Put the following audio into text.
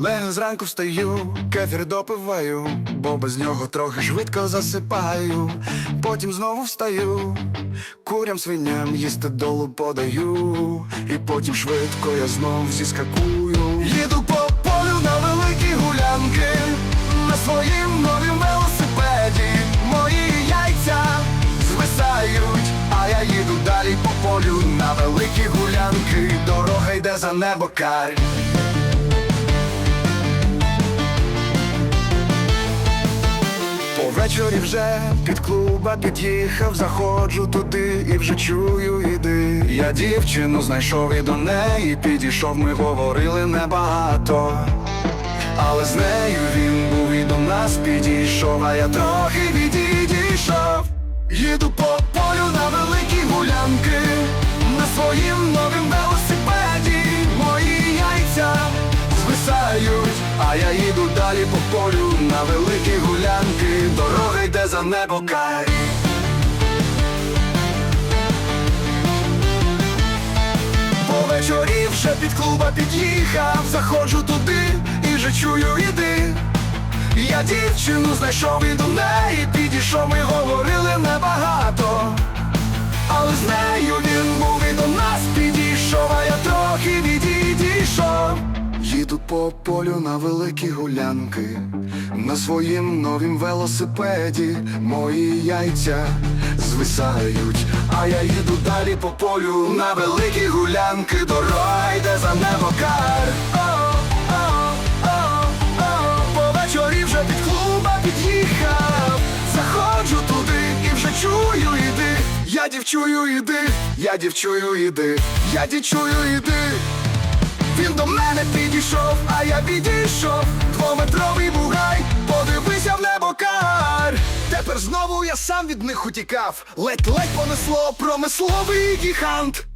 Легко зранку встаю, кефір допиваю, бо без нього трохи швидко засипаю. Потім знову встаю, курям свиням їсти долу подаю, і потім швидко я знов зіскакую. Їду по полю на великі гулянки, на своїм новім велосипеді. Мої яйця звисають, а я їду далі по полю на великі гулянки. Дорога йде за небо карь. Повечорі вже під клуба під'їхав, заходжу туди і вже чую іди. Я дівчину знайшов і до неї підійшов, ми говорили небагато. Але з нею він був і до нас підійшов, а я трохи відійшов. Їду по полю за небо карі. Повечорі вже під клуба під'їхав, заходжу туди і вже чую іди. Я дівчину знайшов і до неї підійшов, по полю на великі гулянки, на своїм новім велосипеді мої яйця звисають, а я їду далі по полю на великі гулянки, дорога йде за небо кар. О, о, вже під клуба під'їхав, заходжу туди і вже чую іди. Я дівчую іди, я дівчую іди, я дівчую іди. Він до мене підійшов, а я відійшов Двометровий бугай, подивися в небо кар. Тепер знову я сам від них утікав. Ледь-ледь понесло промисловий гігант